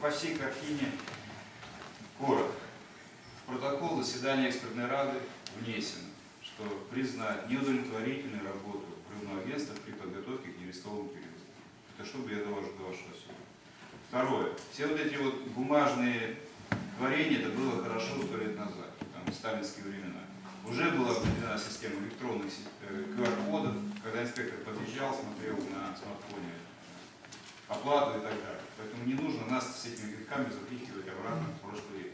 по всей картине коротко. В протокол заседания экспертной рады внесено, что признать неудовлетворительной работу рыбного агентства при подготовке к нерестовому периоду. Это чтобы я довожу до вашего суда. Второе. Все вот эти вот бумажные творения, это было хорошо сто лет назад, там, в сталинские времена. Уже была определена система электронных си- э, QR-кодов, когда инспектор подъезжал, смотрел на смартфоне оплату и так далее. Поэтому не нужно нас с этими грехами запихивать обратно в прошлый век.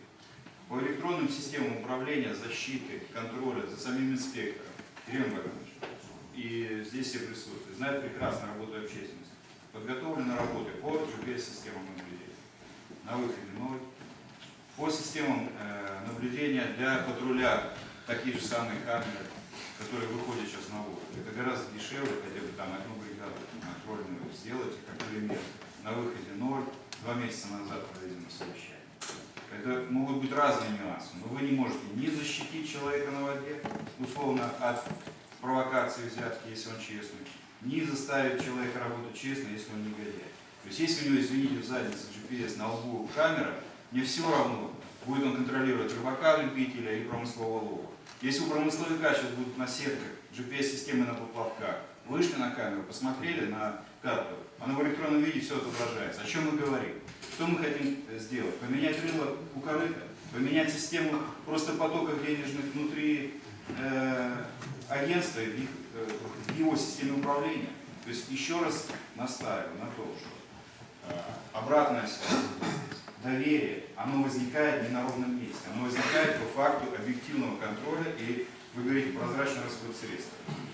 По электронным системам управления, защиты, контроля за самим инспектором, Ирина Владимирович, и здесь все присутствуют, знают прекрасно работу общественности. Подготовлены работы по GPS-системам наблюдения. На выходе ноль. По системам э, наблюдения для патруля такие же самые камеры, которые выходят сейчас на воду. Это гораздо дешевле, хотя бы там одну бригаду контрольную сделать, как элемент. На выходе проведено совещание. Это могут быть разные нюансы, но вы не можете ни защитить человека на воде, условно, от провокации взятки, если он честный, ни заставить человека работать честно, если он негодяй. То есть если у него, извините, в заднице GPS, на лбу камера, мне все равно, будет он контролировать рыбака, любителя или промыслового лова. Если у промысловика сейчас будут на сетках GPS-системы на поплавках, вышли на камеру, посмотрели на карту, она в электронном виде все отображается. О чем мы говорим? Что мы хотим э, сделать? Поменять рыло у корыта, поменять систему просто потоков денежных внутри э, агентства, и их, э, его системе управления. То есть еще раз настаиваю на том, что э, доверие, оно возникает не на ровном месте, оно возникает по факту объективного контроля и, вы говорите, прозрачный расход средств.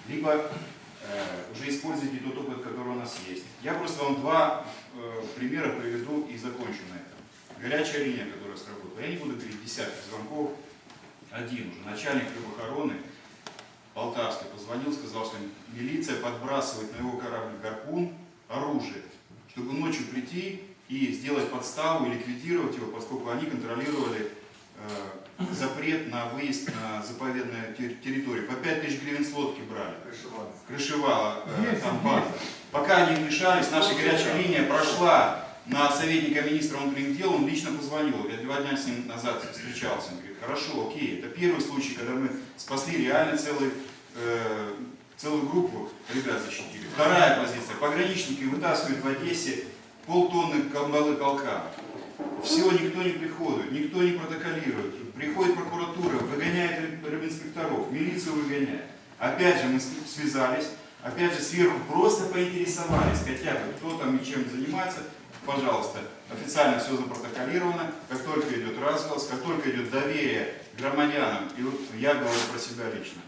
Либо э, уже используйте тот опыт, который у нас есть. Я просто вам два э, примера приведу и закончу на этом. Горячая линия, которая сработала. Я не буду говорить десятки звонков. Один уже, начальник рыбохороны Полтавский позвонил, сказал, что милиция подбрасывает на его корабль гарпун оружие, чтобы ночью прийти и сделать подставу и ликвидировать его, поскольку они контролировали э, запрет на выезд на заповедную те- территорию. По 5 тысяч гривен с лодки брали. Крышевала э, Есть, там база. Пока они вмешались, наша горячая линия прошла на советника министра внутренних дел, он лично позвонил. Я два дня с ним назад встречался. Он говорит, хорошо, окей, это первый случай, когда мы спасли реально целый, э, целую группу ребят защитили. Вторая позиция. Пограничники вытаскивают в Одессе полтонны колбалы колка. Все, никто не приходит, никто не протоколирует. Приходит прокуратура, выгоняет рыбинспекторов, милицию выгоняет. Опять же мы связались, опять же сверху просто поинтересовались, хотя бы кто там и чем занимается, пожалуйста, официально все запротоколировано, как только идет разголос, как только идет доверие громадянам, и вот я говорю про себя лично,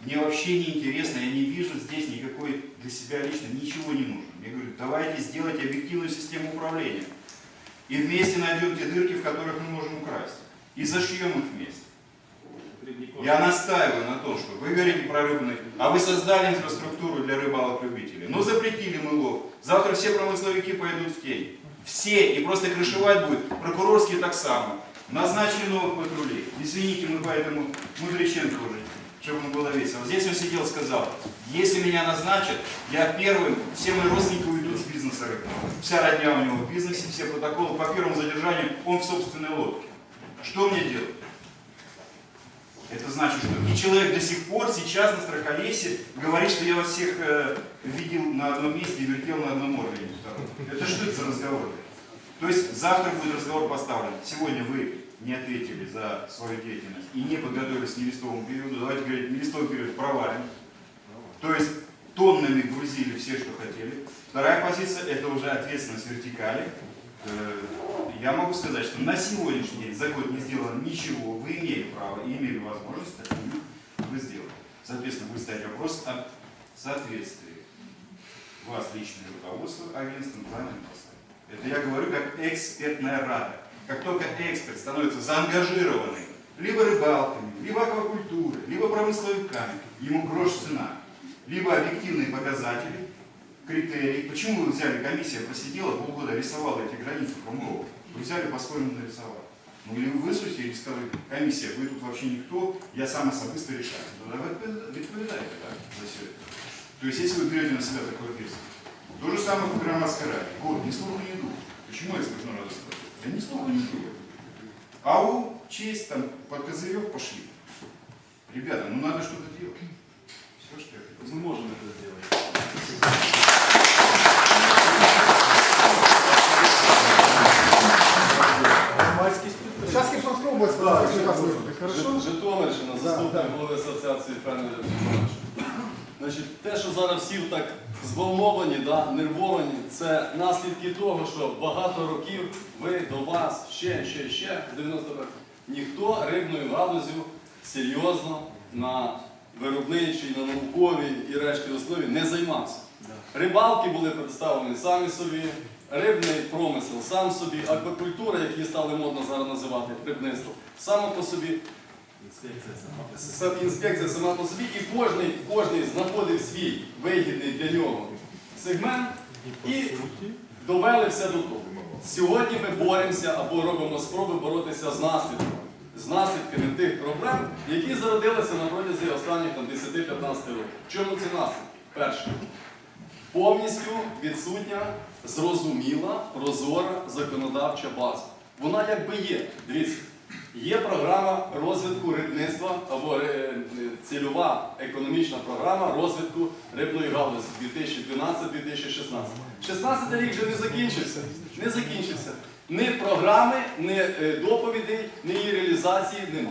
мне вообще не интересно, я не вижу здесь никакой для себя лично ничего не нужно. Я говорю, давайте сделать объективную систему управления. И вместе найдем те дырки, в которых мы можем украсть. И зашьем их вместе. Я настаиваю на том, что вы говорите про рыбный, а вы создали инфраструктуру для рыбалок-любителей. Ну запретили мы лов. Завтра все промысловики пойдут в тень. Все. И просто крышевать будет. Прокурорские так само. Назначили новых патрулей. Извините, мы поэтому Мудриченко уже, чтобы ему было весело. Здесь он сидел, сказал, если меня назначат, я первым, все мои родственники бизнеса рыбного. Вся родня у него в бизнесе, все протоколы по первому задержанию, он в собственной лодке. Что мне делать? Это значит, что и человек до сих пор сейчас на страхолесе говорит, что я вас всех э, видел на одном месте и вертел на одном втором. Это что это за разговор? То есть завтра будет разговор поставлен. Сегодня вы не ответили за свою деятельность и не подготовились к нелистовому периоду. Давайте говорить, нелистовый период провален. То есть тоннами грузили все, что хотели. Вторая позиция – это уже ответственность вертикали. Э, Я могу сказать, что на сегодняшний день за год не сделано ничего. Вы имели право и имели возможность так вы сделали. Соответственно, будет стоять вопрос о соответствии вас личное руководство агентством планом поставить. Это я говорю как экспертная рада. Как только эксперт становится заангажированный либо рыбалками, либо аквакультурой, либо промысловиками, ему грош цена. Либо объективные показатели, критерии. Почему вы взяли, комиссия просидела полгода, рисовала эти границы промывок? Вы взяли по-своему нарисовали. Ну или вы высунете или сказали, комиссия, вы тут вообще никто, я сам особисто решаю. Ну, да вы ответ- отвечаете да, за все это. То есть если вы берете на себя такой ответственность. То же самое по громадской раде. Год, ни слуха, ни духа. Почему я скажу надо сказать? Да ни слуху, ни духу. АУ, честь, там, под козырек пошли. Ребята, ну надо что-то делать. Мы можем это сделать. Сейчас Херсонская область если вас выступит, хорошо? Жи- Житомирщина, Да, заступник да. голови асоціації фермерів Житомирщини. Значить, те, що зараз всі так зволновані, да, нервовані, це наслідки того, що багато років ви до вас ще, ще, ще, 90 років, ніхто рибною галузю серйозно на виробничій, на науковій і решті основі не займався. Рибалки були представлені самі собі, рибний промисел сам собі, аквакультура, як її стали модно зараз називати, рибництво, само по собі. С- інспекція сама по собі, і кожний, кожний знаходив свій вигідний для нього сегмент і довели все до того. Сьогодні ми боремося або робимо спроби боротися з наслідками, з наслідками тих проблем, які зародилися на протязі останніх 10-15 років. Чому ці наслідки? Перше. Повністю відсутня, зрозуміла, прозора законодавча база. Вона якби є. Дивіться, є програма розвитку рибництва або е, цільова економічна програма розвитку рибної галузі 2012-2016. 16 рік вже не закінчився. Не закінчився. Ні програми, ні е, доповідей, ні її реалізації нема.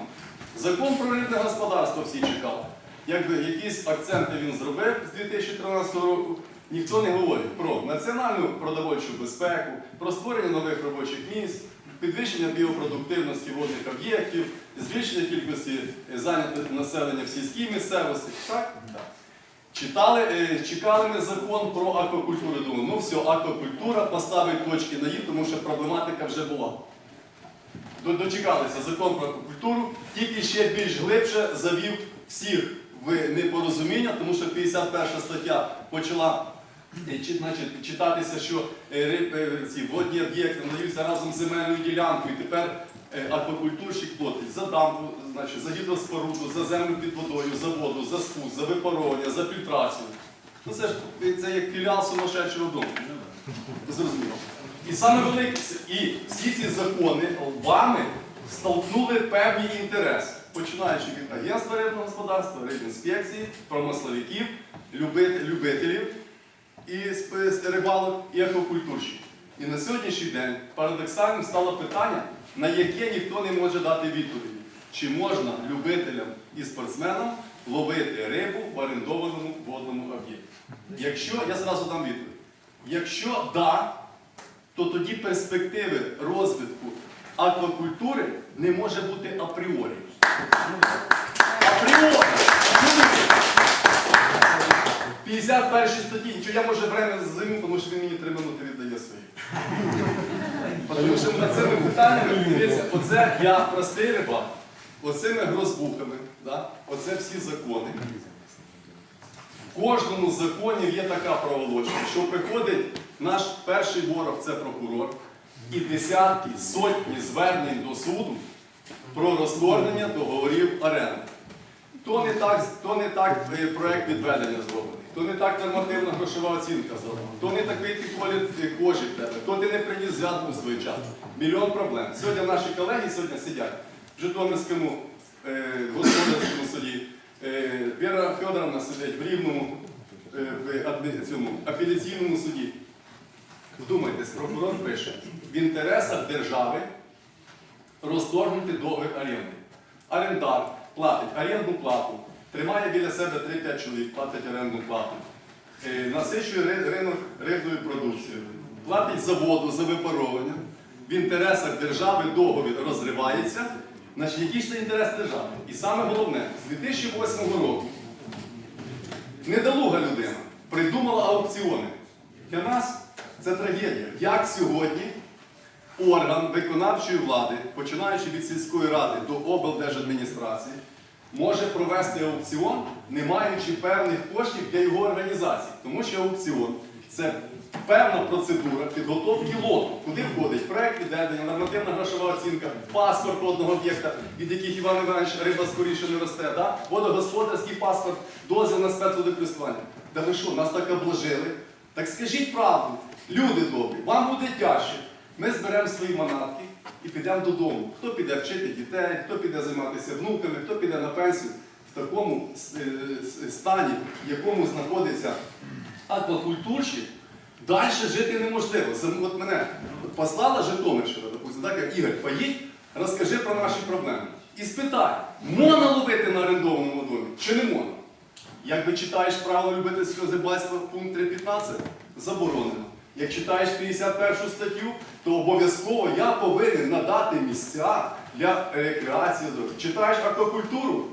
Закон про рибне господарство всі чекали. Якби якісь акценти він зробив з 2013 року, ніхто не говорить про національну продовольчу безпеку, про створення нових робочих місць, підвищення біопродуктивності водних об'єктів, збільшення кількості е, зайнятих населення в сільській місцевості. Так? Так. Читали, е, чекали ми закон про аквакультуру. Думаю, ну все, аквакультура поставить точки на «і», тому що проблематика вже була. Дочекалися закон про аквакультуру, тільки ще більш глибше завів всіх в непорозуміння, тому що 51 стаття почала е, значить, читатися, що е, ці водні об'єкти надаються разом з земельною ділянкою. І тепер аквакультурщик платить за дамбу, значить, за гідроспоруду, за землю під водою, за воду, за спуск, за фільтрацію. Ну це ж це як філіал сумасшедшого дому. Зрозуміло. І саме велике, і всі ці закони вами столкнули певні інтереси, починаючи від агентства рибного господарства, рибінспекції, промисловиків, люби- любителів і рибалок і аквакультурщиків. І на сьогоднішній день парадоксальним стало питання, на яке ніхто не може дати відповіді. Чи можна любителям і спортсменам ловити рибу в орендованому водному об'єкті? Якщо, я зразу дам відповідь. Якщо да, то тоді перспективи розвитку аквакультури не може бути апріорі. Апріорі! 51 статті, нічого, я може время займу, тому що він мені три минути віддає свої. Тому що над цими питаннями, дивіться, оце я простий рибак, оцими грозбухами, да? оце всі закони. В кожному з законів є така проволочка, що приходить наш перший ворог це прокурор, і десятки, сотні звернень до суду про розторгнення договорів оренди. То не так, то не так е, проект відведення зроблений, то не так нормативна грошова оцінка зроблена, то не такий ти колір е, кожі в тебе, то ти не приніс зв'язку своєчасно. Мільйон проблем. Сьогодні наші колеги сьогодні сидять в Житомирському е, господарському суді. Е, Віра Федоровна сидить в Рівному е, в цьому, апеляційному суді. Вдумайтесь, прокурор пише, в інтересах держави розторгнути договір оренди. Орендар платить орендну плату, тримає біля себе 3-5 чоловік, платить орендну плату, насичує ринок рибною продукцією, платить за воду, за випаровування. В інтересах держави договір розривається. Значить, який ж це інтерес держави? І саме головне, з 2008 року недолуга людина придумала аукціони. Для нас це трагедія. Як сьогодні орган виконавчої влади, починаючи від сільської ради до облдержадміністрації, може провести аукціон, не маючи певних коштів для його організації. Тому що аукціон це певна процедура підготовки лоту, куди входить проект відведення, нормативна грошова оцінка, паспорт одного об'єкта, від яких Іван Іванович риба скоріше не росте, да? водогосподарський паспорт, дозвіл на спецводокористування. Та ви що, нас так обложили? Так скажіть правду, люди добрі, вам буде тяжче Ми зберемо свої манатки і підемо додому. Хто піде вчити дітей, хто піде займатися внуками, хто піде на пенсію в такому е, стані, в якому знаходиться аквакультурщик, далі жити неможливо. От мене послала Житомирщина, допустим, так Ігор, поїдь, розкажи про наші проблеми. І спитай, можна ловити на орендованому домі чи не можна? Якби читаєш правила любительського рибальства пункт 3.15, заборонено. Як читаєш 51 статтю, то обов'язково я повинен надати місця для рекреації. Читаєш аквакультуру,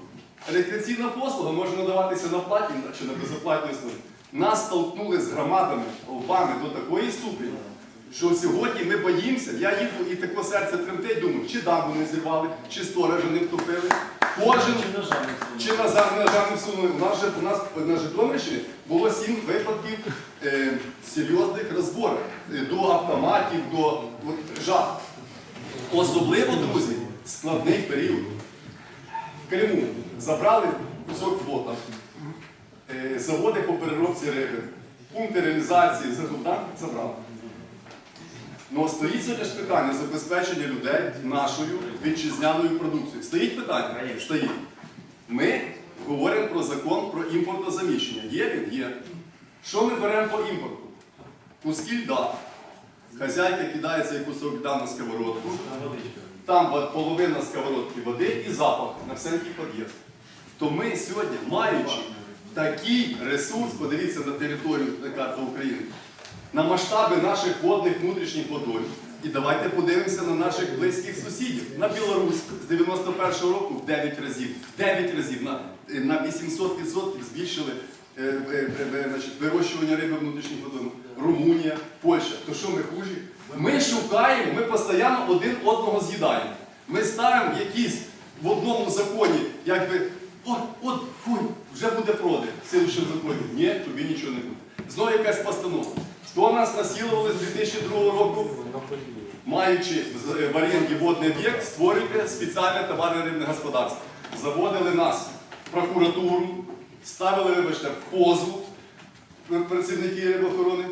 рекреаційна послуга може надаватися на платній чи на безоплатній основі. Нас столкнули з громадами, лбами до такої ступені, що сьогодні ми боїмося, я їду і таке серце тремтить, думаю, чи дамбу не зірвали, чи сторожа не втопили. Кожен чи на державному суду у нас же у нас на Житомирщині було сім випадків е, серйозних розборів е, до автоматів, до жах. Особливо, друзі, складний період. В Криму забрали кусок флота, заводи по переробці риби, пункти реалізації да, забрали. Ну, стоїть сьогодні ж питання забезпечення людей нашою вітчизняною продукцією. Стоїть питання? Стоїть. Ми говоримо про закон про імпортозаміщення. Є він? Є. Що ми беремо по імпорту? Куски льда. Хазяйка кидається як кусок льда на сковородку. Там половина сковородки води і запах на всенький під'їзд. То ми сьогодні, маючи такий ресурс, подивіться на територію на карту України, на масштаби наших водних внутрішніх водойм. І давайте подивимося на наших близьких сусідів. На Білорусь з 91-го року в 9 разів, в 9 разів на, на 800% збільшили е, е, е, значить, вирощування риби внутрішніх водойм. Румунія, Польща. То що ми хужі? Ми шукаємо, ми постійно один одного з'їдаємо. Ми ставимо якісь в одному законі, якби, от, от, фуй, вже буде продаж слідчому законі. Ні, тобі нічого не буде. Знову якась постанова. Хто нас насилували з 2002 року, маючи в- в оренді водний об'єкт, створюйте спеціальне товарне рибне господарство. Заводили нас в прокуратуру, ставили, вибачте, в позу працівники рибоохорони.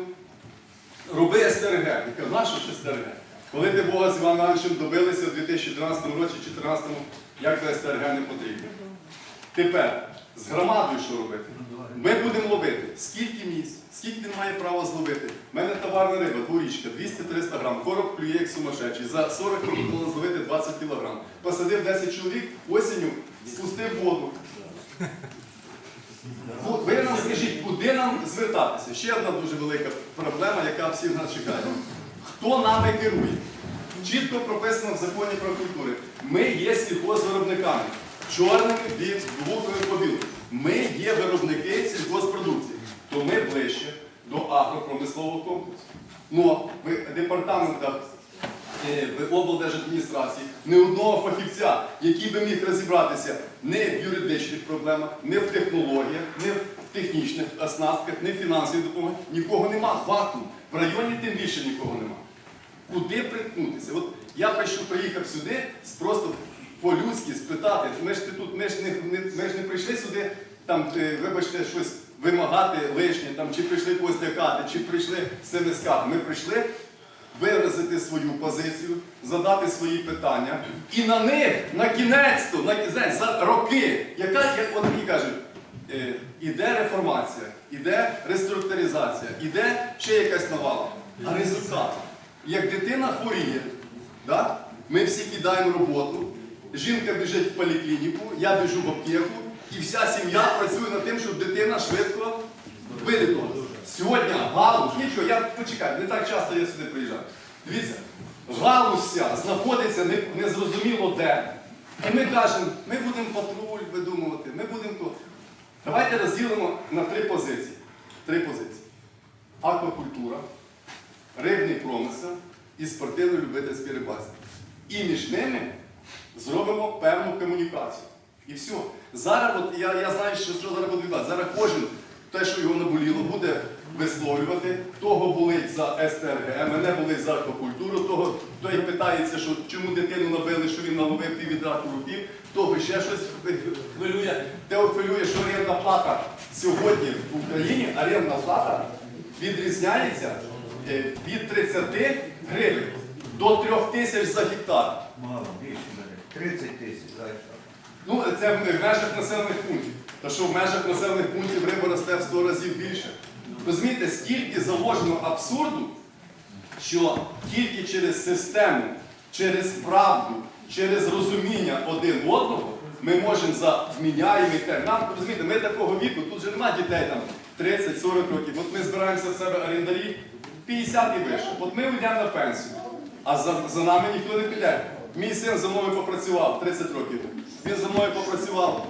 Роби СТРГ. Я кажу, нащо ще СТРГ? Коли ти Бога з Іваном Івановичем добилися в 2013 році, 2014, як це СТРГ не потрібно. Тепер з громадою що робити? Ми будемо ловити. Скільки місць, скільки він має право зловити? У мене товарна риба, дворічка, 200-300 грам, короб клює як сумасшедший. За 40 років можна зловити 20 кілограм. Посадив 10 чоловік, осінню спустив воду. Ви нам скажіть, куди нам звертатися? Ще одна дуже велика проблема, яка всіх нас чекає. Хто нами керує? Чітко прописано в законі про культури. Ми є сільхозвиробниками. Чорними від глухими побіл. Ми є виробники сільхозпродукції. То ми ближче до агропромислового комплексу. Ну, в департаментах е, в облдержадміністрації ні одного фахівця, який би міг розібратися не в юридичних проблемах, не в технологіях, не в технічних оснастках, не в фінансовій допомогі. Нікого нема. Вакуум. В районі тим більше нікого нема. Куди приткнутися? От я прийшов, приїхав сюди з- просто по-людськи спитати. Ми ж ти тут, ми ж не, не- ми ж не прийшли сюди, там, вибачте, щось вимагати лишнє, там, чи прийшли когось чи прийшли все скати. Ми прийшли виразити свою позицію, задати свої питання. І на них, на кінець-то, на кінець, за роки, яка, як от мені кажуть, е, іде реформація, іде реструктуризація, іде ще якась навала. А результат, як дитина хворіє, да? ми всі кидаємо роботу, жінка біжить в поліклініку, я біжу в аптеку, і вся сім'я працює над тим, щоб дитина швидко вилікувалася. Сьогодні галузь, нічого, я почекаю, не так часто я сюди приїжджаю. Дивіться, галузь знаходиться не- незрозуміло де. І ми кажемо, ми будемо патруль видумувати, ми будемо то. Давайте розділимо на три позиції. Три позиції. Аквакультура, рибний промисел і спортивно-любительське рибальство. І між ними зробимо певну комунікацію. І все. Зараз, от я, я знаю, що, що зараз буде відбуватися. Зараз кожен те, що його наболіло, буде висловлювати. Того болить за СТРГ, мене болить за аквакультуру, того, той питається, що чому дитину набили, що він наловив піввідра років, того ще щось хвилює. Того хвилює, що орендна плата сьогодні в Україні, орендна плата відрізняється е, від 30 гривень до 3 тисяч за гектар. Мало, більше. 30 тисяч за гектар. Ну, це в межах населених пунктів. Та що в межах населених пунктів риба росте в 100 разів більше. Розумієте, стільки заложено абсурду, що тільки через систему, через правду, через розуміння один одного ми можемо за вміняємий термін. Нам розумієте, ми такого віку, тут же немає дітей там 30-40 років. От ми збираємося в себе орендарі 50 і вище. От ми йдемо на пенсію, а за, за нами ніхто не піде. Мій син за мною попрацював 30 років. Він за мною попрацював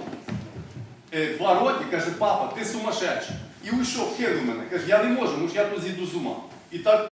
е, два роки, каже, папа, ти сумасшедший. І уйшов, кинув мене. Каже, я не можу, ж я тут зійду з ума. І так